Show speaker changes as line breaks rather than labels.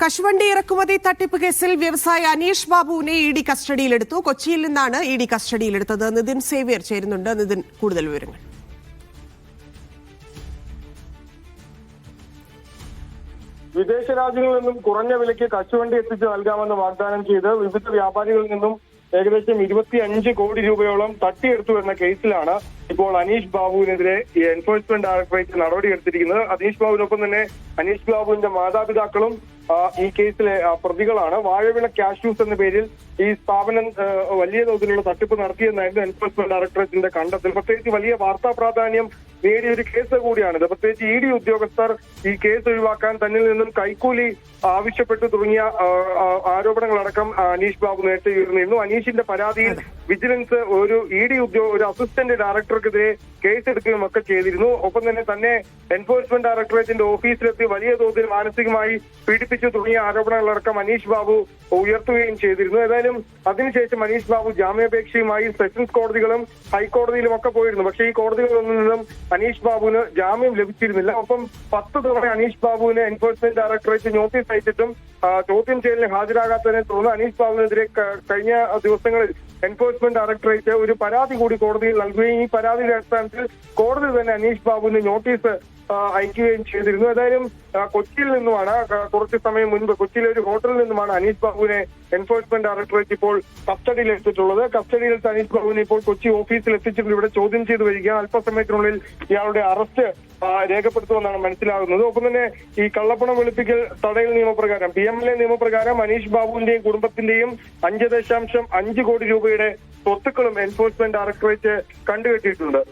കശുവണ്ടി ഇറക്കുമതി തട്ടിപ്പ് കേസിൽ വ്യവസായി അനീഷ് ബാബുവിനെ ഇ ഡി കസ്റ്റഡിയിലെടുത്തു. കൊച്ചിയിൽ നിന്നാണ് ഇ ഡി കസ്റ്റഡിയിലെടുത്തത്. നിതിൻ സേവ്യർ ചേരുന്നുണ്ട്. നിതിൻ കൂടുതൽ വിവരങ്ങൾ.
വിദേശ രാജ്യങ്ങളിൽ നിന്നും കുറഞ്ഞ വിലയ്ക്ക് കശുവണ്ടി എത്തിച്ച് നൽകാമെന്ന് വാഗ്ദാനം ചെയ്ത് വിവിധ വ്യാപാരികളിൽ നിന്നും ഏകദേശം ഇരുപത്തി അഞ്ച് കോടി രൂപയോളം തട്ടിയെടുത്തു എന്ന കേസിലാണ് ഇപ്പോൾ അനീഷ് ബാബുവിനെതിരെ എൻഫോഴ്സ്മെന്റ് ഡയറക്ടറേറ്റ് നടപടിയെടുത്തിരിക്കുന്നത്. അനീഷ് ബാബുവിനൊപ്പം തന്നെ അനീഷ് ബാബുവിന്റെ മാതാപിതാക്കളും ഈ കേസിലെ പ്രതികളാണ്. വാഴവിള കാഷ്യൂസ് എന്ന പേരിൽ ഈ സ്ഥാപനം വലിയ തോതിലുള്ള തട്ടിപ്പ് നടത്തിയെന്നായിരുന്നു എൻഫോഴ്സ്മെന്റ് ഡയറക്ടറേറ്റിന്റെ കണ്ടെത്തൽ. പ്രത്യേകിച്ച് വലിയ വാർത്താ പ്രാധാന്യം നേടിയ ഒരു കേസ് കൂടിയാണിത്. പ്രത്യേകിച്ച് ഇ ഡി ഉദ്യോഗസ്ഥർ ഈ കേസ് ഒഴിവാക്കാൻ തന്നിൽ നിന്നും കൈക്കൂലി ആവശ്യപ്പെട്ടു തുടങ്ങിയ ആരോപണങ്ങളടക്കം അനീഷ് ബാബു നേരത്തെ ഉയർന്നിരുന്നു. അനീഷിന്റെ പരാതിയിൽ വിജിലൻസ് ഒരു ഇ ഡി ഉദ്യോഗ ഒരു അസിസ്റ്റന്റ് ഡയറക്ടർക്കെതിരെ കേസെടുക്കുകയും ഒക്കെ ചെയ്തിരുന്നു. ഒപ്പം തന്നെ തന്നെ എൻഫോഴ്സ്മെന്റ് ഡയറക്ടറേറ്റിന്റെ ഓഫീസിലെത്തി വലിയ തോതിൽ മാനസികമായി പീഡിപ്പിച്ചു തുടങ്ങിയ ആരോപണങ്ങളടക്കം അനീഷ് ബാബു ഉയർത്തുകയും ചെയ്തിരുന്നു. ഏതായാലും അതിനുശേഷം അനീഷ് ബാബു ജാമ്യാപേക്ഷയുമായി സെഷൻസ് കോടതികളും ഹൈക്കോടതിയിലും ഒക്കെ പോയിരുന്നു. പക്ഷേ ഈ കോടതികളിലൊന്നും നിന്നും അനീഷ് ബാബുവിന് ജാമ്യം ലഭിച്ചിരുന്നില്ല. ഒപ്പം പത്ത് തവണ അനീഷ് ബാബുവിന് എൻഫോഴ്സ്മെന്റ് ഡയറക്ടറേറ്റ് നോട്ടീസ് അയച്ചിട്ടും ചോദ്യം ചെയ്യലിന് ഹാജരാകാത്തതിനെ തുടർന്ന് അനീഷ് ബാബുവിനെതിരെ കഴിഞ്ഞ ദിവസങ്ങളിൽ എൻഫോഴ്സ്മെന്റ് ഡയറക്ടറേറ്റ് ഒരു പരാതി കൂടി കോടതിയിൽ നൽകുകയും ഈ പരാതിയുടെ അടിസ്ഥാനത്തിൽ കോടതി തന്നെ അനീഷ് ബാബുവിന് നോട്ടീസ് അയക്കുകയും ചെയ്തിരുന്നു. ഏതായാലും കൊച്ചിയിൽ നിന്നുമാണ് കുറച്ച് സമയം മുൻപ് കൊച്ചിയിലെ ഒരു ഹോട്ടലിൽ നിന്നുമാണ് അനീഷ് ബാബുവിനെ എൻഫോഴ്സ്മെന്റ് ഡയറക്ടറേറ്റ് ഇപ്പോൾ കസ്റ്റഡിയിൽ എടുത്തിട്ടുള്ളത് കസ്റ്റഡിയിൽ അനീഷ് ബാബുവിനെ ഇപ്പോൾ കൊച്ചി ഓഫീസിൽ എത്തിച്ചിട്ടുണ്ട്. ഇവിടെ ചോദ്യം ചെയ്ത് വരികയാണ്. അല്പസമയത്തിനുള്ളിൽ ഇയാളുടെ അറസ്റ്റ് രേഖപ്പെടുത്തുമെന്നാണ് മനസ്സിലാകുന്നത്. ഒപ്പം തന്നെ ഈ കള്ളപ്പണം വെളുപ്പിക്കൽ തടയൽ നിയമപ്രകാരം പി എം എൽ എ നിയമപ്രകാരം അനീഷ് ബാബുവിന്റെയും കുടുംബത്തിന്റെയും അഞ്ച് ദശാംശം അഞ്ച് കോടി രൂപയുടെ സ്വത്തുക്കളും എൻഫോഴ്സ്മെന്റ് ഡയറക്ടറേറ്റ് കണ്ടുകെട്ടിയിട്ടുണ്ട്.